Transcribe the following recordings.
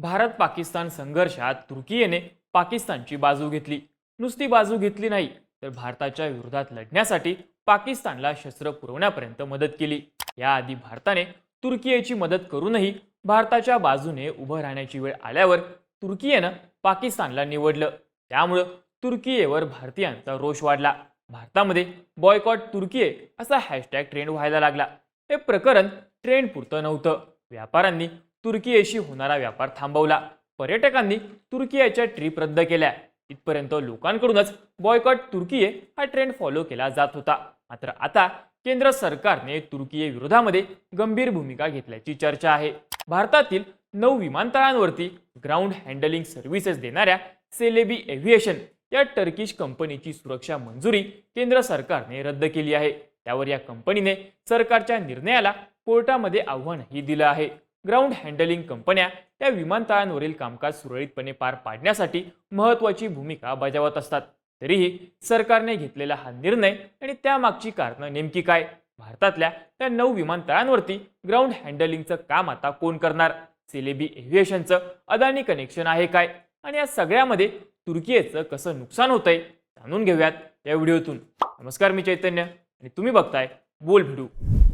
भारत पाकिस्तान संघर्षात तुर्कीयेने पाकिस्तानची बाजू घेतली. नुसती बाजू घेतली नाही तर भारताच्या विरोधात लढण्यासाठी पाकिस्तानला शस्त्र पुरवण्यापर्यंत मदत केली. याआधी भारताने तुर्कीयेची मदत करूनही भारताच्या बाजूने उभं राहण्याची वेळ आल्यावर तुर्कीयेनं पाकिस्तानला निवडलं. त्यामुळं तुर्कीयेवर भारतीयांचा रोष वाढला. भारतामध्ये बॉयकॉट तुर्कीये असा हॅशटॅग ट्रेंड व्हायला लागला. हे प्रकरण ट्रेंड पुरतं नव्हतं. व्यापाऱ्यांनी तुर्कीयेशी होणारा व्यापार थांबवला. पर्यटकांनी तुर्कीयाच्या ट्रिप रद्द केल्या. इथपर्यंत लोकांकडूनच बॉयकॉट तुर्कीये हा ट्रेंड फॉलो केला जात होता. मात्र आता केंद्र सरकारने तुर्कीये विरोधामध्ये गंभीर भूमिका घेतल्याची चर्चा आहे. भारतातील नऊ विमानतळांवरती ग्राउंड हँडलिंग सर्व्हिसेस देणाऱ्या सेलेबी एव्हिएशन या टर्किश कंपनीची सुरक्षा मंजुरी केंद्र सरकारने रद्द केली आहे. त्यावर या कंपनीने सरकारच्या निर्णयाला कोर्टामध्ये आव्हानही दिलं आहे. ग्राउंड हँडलिंग कंपन्या त्या विमानतळांवरील कामकाज सुरळीतपणे पार पाडण्यासाठी महत्त्वाची भूमिका बजावत असतात. तरीही सरकारने घेतलेला हा निर्णय आणि त्यामागची कारणं नेमकी काय? भारतातल्या त्या नऊ विमानतळांवरती ग्राउंड हँडलिंगचं काम आता कोण करणार? सेलेबी एव्हिएशनचं अदानी कनेक्शन आहे काय? आणि या सगळ्यामध्ये तुर्कीयेचं कसं नुकसान होतंय? जाणून घेऊयात या व्हिडिओतून. नमस्कार मी चैतन्य आणि तुम्ही बघताय बोल भिडू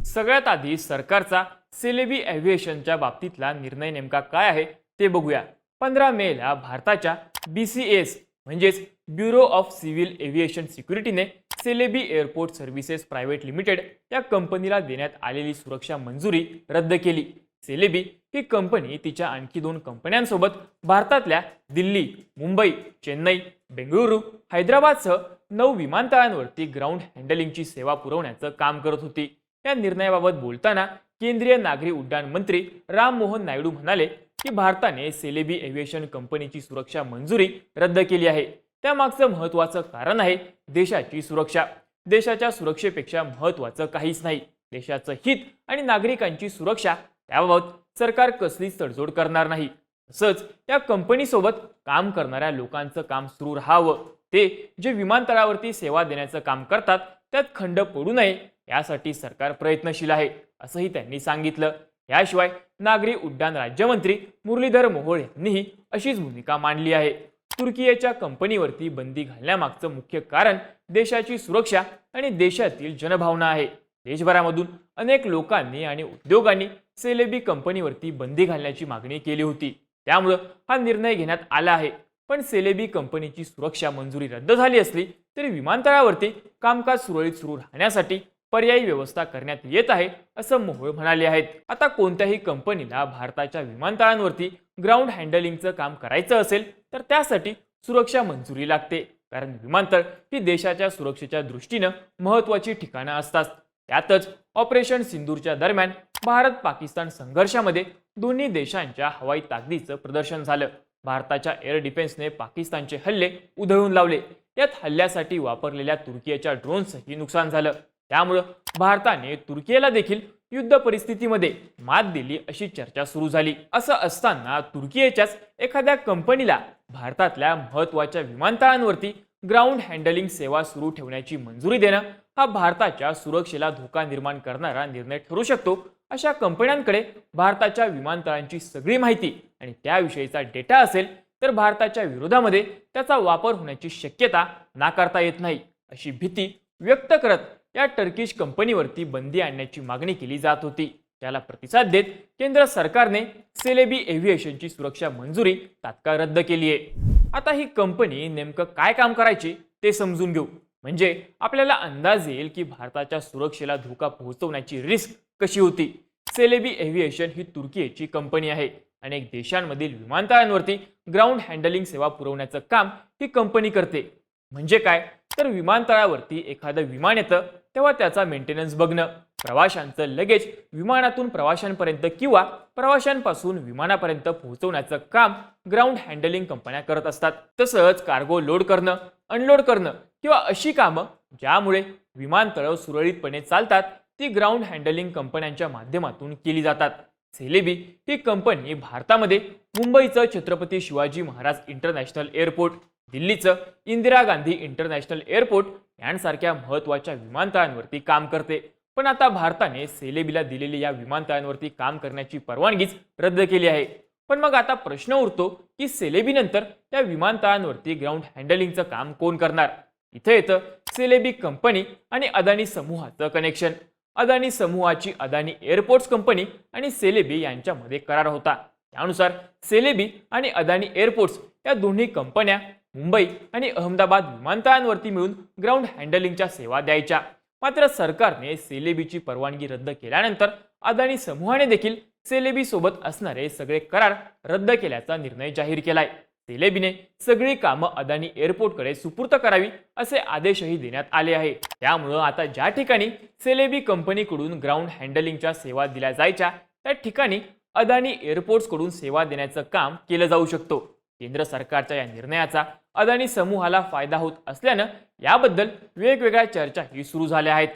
सगळ्यात आधी सरकारचा सेलेबी एव्हिएशनच्या बाबतीतला निर्णय नेमका काय आहे ते बघूया. पंधरा मेला भारताच्या बी सी एस म्हणजेच bureau of civil aviation सिक्युरिटीने Celebi airport services private limited या कंपनीला देण्यात आलेली सुरक्षा मंजुरी रद्द केली. सेलेबी ही कंपनी तिच्या आणखी दोन कंपन्यांसोबत भारतातल्या दिल्ली मुंबई चेन्नई बेंगळुरू हैदराबादसह नऊ विमानतळांवरती ग्राउंड हँडलिंगची सेवा पुरवण्याचं काम करत होती. या निर्णयाबाबत बोलताना केंद्रीय नागरी उड्डाण मंत्री राम मोहन नायडू म्हणाले की भारताने सेलेबी एव्हिएशन कंपनीची सुरक्षा मंजुरी रद्द केली आहे. त्यामागचं महत्त्वाचं कारण आहे देशाची सुरक्षा. देशाच्या सुरक्षेपेक्षा महत्त्वाचं काहीच नाही. देशाचं हित आणि नागरिकांची सुरक्षा त्याबाबत सरकार कसलीच तडजोड करणार नाही. तसंच या कंपनीसोबत काम करणाऱ्या लोकांचं काम सुरू राहावं. ते जे विमानतळावरती सेवा देण्याचं काम करतात त्यात खंड पडू नये यासाठी सरकार प्रयत्नशील आहे. असंही त्यांनी सांगितलं. याशिवाय नागरी उड्डाण राज्यमंत्री मुरलीधर मोहोळ यांनीही अशीच भूमिका मांडली आहे. तुर्कीयेच्या कंपनीवरती बंदी घालण्यामागचं मुख्य कारण देशाची सुरक्षा आणि देशातील जनभावना आहे. देशभरामधून अनेक लोकांनी आणि उद्योगांनी सेलेबी कंपनीवरती बंदी घालण्याची मागणी केली होती. त्यामुळं हा निर्णय घेण्यात आला आहे. पण सेलेबी कंपनीची सुरक्षा मंजुरी रद्द झाली असली तरी विमानतळावरती कामकाज सुरळीत सुरू राहण्यासाठी पर्यायी व्यवस्था करण्यात येत आहे असं मोहोळ म्हणाले आहेत. आता कोणत्याही कंपनीला भारताच्या विमानतळांवरती ग्राउंड हँडलिंगचं काम करायचं असेल तर त्यासाठी सुरक्षा मंजुरी लागते. कारण विमानतळ ही देशाच्या सुरक्षेच्या दृष्टीनं महत्त्वाची ठिकाणं असतात. त्यातच ऑपरेशन सिंदूरच्या दरम्यान भारत पाकिस्तान संघर्षामध्ये दोन्ही देशांच्या हवाई ताकदीचं प्रदर्शन झालं. भारताच्या एअर डिफेन्सने पाकिस्तानचे हल्ले उधळून लावले. यात हल्ल्यासाठी वापरलेल्या तुर्कीच्या ड्रोन्सही नुकसान झालं. त्यामुळं भारताने तुर्कीला देखील युद्ध परिस्थितीमध्ये मात दिली अशी चर्चा सुरू झाली. असं असताना तुर्कीच्याच एखाद्या कंपनीला भारतातल्या महत्त्वाच्या विमानतळांवरती ग्राउंड हँडलिंग सेवा सुरू ठेवण्याची मंजुरी देणं हा भारताच्या सुरक्षेला धोका निर्माण करणारा निर्णय ठरू शकतो अशा कंपन्यांकडे भारताच्या विमानतळांची सगळी माहिती आणि त्याविषयीचा डेटा असेल तर भारताच्या विरोधामध्ये त्याचा वापर होण्याची शक्यता नाकारता येत नाही अशी भीती व्यक्त करत या टर्किश कंपनीवरती बंदी आणण्याची मागणी केली जात होती. त्याला प्रतिसाद देत केंद्र सरकारने सेलेबी एव्हिएशनची सुरक्षा मंजुरी तात्काळ रद्द केली आहे. आता ही कंपनी नेमकं काय काम करायची ते समजून घेऊ. म्हणजे आपल्याला अंदाज येईल की भारताच्या सुरक्षेला धोका पोहोचवण्याची रिस्क कशी होती. सेलेबी एव्हिएशन ही तुर्कीची कंपनी आहे अनेक देशांमधील विमानतळांवरती ग्राउंड हँडलिंग सेवा पुरवण्याचं काम ही कंपनी करते. म्हणजे काय? तर विमानतळावरती एखादं विमान येतं तेव्हा त्याचा मेंटेनन्स बघणं प्रवाशांचं लगेज विमानातून प्रवाशांपर्यंत किंवा प्रवाशांपासून विमानापर्यंत पोहोचवण्याचं काम ग्राउंड हँडलिंग कंपन्या करत असतात. तसंच कार्गो लोड करणं अनलोड करणं किंवा अशी कामं ज्यामुळे विमानतळं सुरळीतपणे चालतात ती ग्राउंड हँडलिंग कंपन्यांच्या माध्यमातून केली जातात. सेलेबी ही कंपनी भारतामध्ये मुंबईचं छत्रपती शिवाजी महाराज इंटरनॅशनल एअरपोर्ट दिल्लीचं इंदिरा गांधी इंटरनॅशनल एअरपोर्ट यांसारख्या महत्त्वाच्या विमानतळांवरती काम करते. पण आता भारताने सेलेबीला दिलेली या विमानतळांवरती काम करण्याची परवानगीच रद्द केली आहे. पण मग आता प्रश्न उरतो की सेलेबी नंतर विमानतळांवरती ग्राउंड हँडलिंगचं काम कोण करणार? इथे येतं सेलेबी कंपनी आणि अदानी समूहाचं कनेक्शन अदानी समूहाची अदानी एअरपोर्ट्स कंपनी आणि सेलेबी यांच्यामध्ये करार होता. त्यानुसार सेलेबी आणि अदानी एअरपोर्ट्स या दोन्ही कंपन्या मुंबई आणि अहमदाबाद विमानतळांवरती मिळून ग्राउंड हँडलिंगच्या सेवा द्यायच्या. मात्र सरकारने सेलेबीची परवानगी रद्द केल्यानंतर अदानी समूहाने देखील सेलेबी सोबत असणारे सगळे करार रद्द केल्याचा निर्णय जाहीर केलाय. सेलेबीने सगळी कामं अदानी एअरपोर्टकडे सुपूर्त करावी असे आदेशही देण्यात आले आहे. त्यामुळं आता ज्या ठिकाणी सेलेबी कंपनीकडून ग्राउंड हँडलिंगच्या सेवा दिल्या जायच्या त्या ठिकाणी अदानी एअरपोर्ट्सकडून सेवा देण्याचं काम केलं जाऊ शकतो. केंद्र सरकारच्या या निर्णयाचा अदानी समूहाला फायदा होत असल्यानं याबद्दल वेगवेगळ्या चर्चाही सुरू झाल्या आहेत.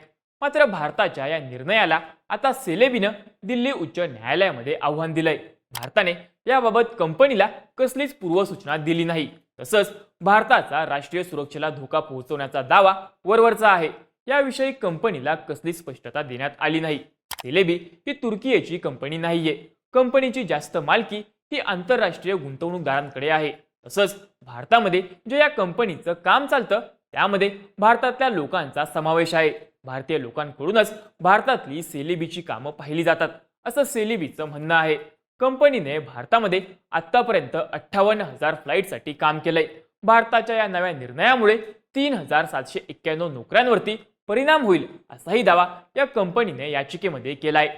मात्र भारताच्या या निर्णयाला आता सेलेबीनं दिल्ली उच्च न्यायालयामध्ये आव्हान दिलंय. भारताने याबाबत कंपनीला कसलीच पूर्वसूचना दिली नाही. तसंच भारताचा राष्ट्रीय सुरक्षेला धोका पोहोचवण्याचा दावा वरवरचा आहे. याविषयी कंपनीला कसलीच स्पष्टता देण्यात आली नाही. सेलेबी ही तुर्कीयेची कंपनी नाहीये. कंपनीची जास्त मालकी ही आंतरराष्ट्रीय गुंतवणूकदारांकडे आहे. तसंच भारतामध्ये जे या कंपनीचं काम चालतं त्यामध्ये भारतातल्या लोकांचा समावेश आहे. भारतीय लोकांकडूनच भारतातली सेलिबीची कामं पाहिली जातात असं सेलिबीचं म्हणणं आहे. कंपनीने भारतामध्ये आतापर्यंत अठ्ठावन्न हजार फ्लाईटसाठी काम केलंय. भारताच्या या नव्या निर्णयामुळे तीन हजार सातशे एक्क्याण्णव नोकऱ्यांवरती परिणाम होईल असाही दावा या कंपनीने याचिकेमध्ये केलाय.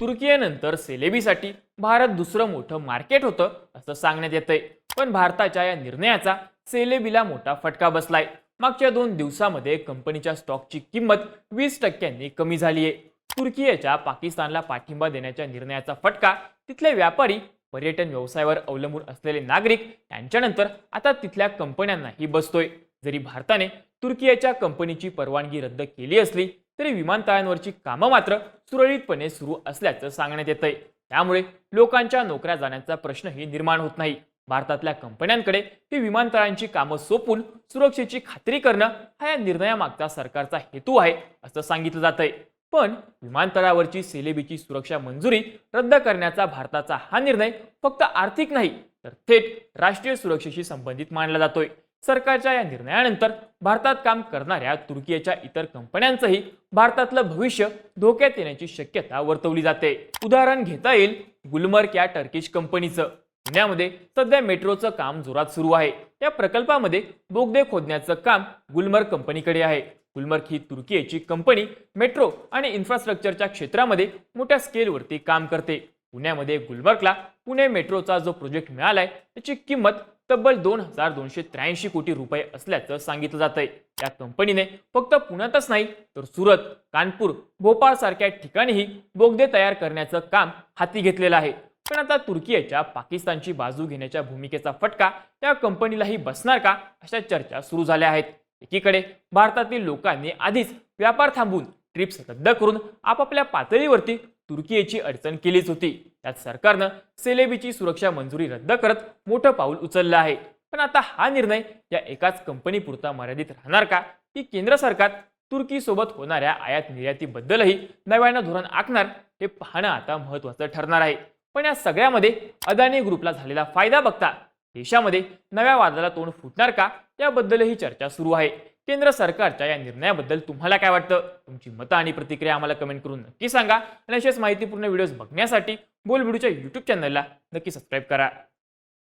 तुर्कीयेनंतर सेलेबीसाठी भारत दुसरं मोठं मार्केट होतं असं सांगण्यात येतंय. पण भारताच्या या निर्णयाचा सेलेबीला मोठा फटका बसलाय. मागच्या दोन दिवसामध्ये कंपनीच्या स्टॉकची किंमत वीस टक्क्यांनी कमी झाली आहे तुर्कीयेच्या पाकिस्तानला पाठिंबा देण्याच्या निर्णयाचा फटका तिथले व्यापारी पर्यटन व्यवसायावर अवलंबून असलेले नागरिक यांच्यानंतर आता तिथल्या कंपन्यांनाही बसतोय. जरी भारताने तुर्कीयेच्या कंपनीची परवानगी रद्द केली असली तरी विमानतळांवरची कामं मात्र सुरळीतपणे सुरू असल्याचं सांगण्यात येतंय. त्यामुळे लोकांच्या नोकऱ्या जाण्याचा प्रश्नही निर्माण होत नाही. भारतातल्या कंपन्यांकडे ही विमानतळांची कामं सोपून सुरक्षेची खात्री करणं हा या निर्णयामागचा सरकारचा हेतू आहे असं सांगितलं जातंय. पण विमानतळावरची सेलेबीची सुरक्षा मंजुरी रद्द करण्याचा भारताचा हा निर्णय फक्त आर्थिक नाही तर थेट राष्ट्रीय सुरक्षेशी संबंधित मानला जातोय. सरकारच्या या निर्णयानंतर भारतात काम करणाऱ्या तुर्कीच्या इतर कंपन्यांचंही भारतातलं भविष्य धोक्यात येण्याची शक्यता वर्तवली जाते. उदाहरण घेता येईल गुलमर्ग या टर्किश कंपनीचं. पुण्यामध्ये सध्या मेट्रोचं काम जोरात सुरू आहे. या प्रकल्पामध्ये बोगदे खोदण्याचं काम गुलमर्ग कंपनीकडे आहे. गुलमर्ग ही तुर्कीची कंपनी मेट्रो आणि इन्फ्रास्ट्रक्चरच्या क्षेत्रामध्ये मोठ्या स्केलवरती काम करते. पुण्यामध्ये गुलमर्गला पुणे मेट्रोचा जो प्रोजेक्ट मिळालाय त्याची किंमत तब्बल दोन हजार दोनशे त्र्याऐंशी कोटी रुपये असल्याचं सांगितलं जात आहे या कंपनीने फक्त पुण्यातच नाही तर सुरत कानपूर भोपाळ सारख्या ठिकाणीही बोगदे तयार करण्याचं काम हाती घेतलेलं आहे. पण आता तुर्कीच्या पाकिस्तानची बाजू घेण्याच्या भूमिकेचा फटका त्या कंपनीलाही बसणार का अशा चर्चा सुरू झाल्या आहेत. एकीकडे भारतातील लोकांनी आधीच व्यापार थांबवून ट्रिप्स रद्द करून आपापल्या पातळीवरती तुर्कीची अडचण केलीच होती. त्यात सरकारनं सेलेबीची सुरक्षा मंजुरी रद्द करत मोठं पाऊल उचललं आहे. पण आता हा निर्णय या एकाच कंपनीपुरता मर्यादित राहणार का? की केंद्र सरकार तुर्कीसोबत होणाऱ्या आयात निर्यातीबद्दलही नव्यानं धोरण आखणार हे पाहणं आता महत्वाचं ठरणार आहे. पण या सगळ्यामध्ये अदानी ग्रुपला झालेला फायदा बघता देशामध्ये नव्या वादाला तोंड फुटणार का? याबद्दलही चर्चा सुरू आहे. केंद्र सरकारच्या या निर्णयाबद्दल तुम्हाला काय वाटतं? तुमची मतं आणि प्रतिक्रिया आम्हाला कमेंट करून नक्की सांगा. आणि अशाच माहितीपूर्ण व्हिडिओज बघण्यासाठी बोल यूट्यूब चॅनलला नक्की सबस्क्राईब करा.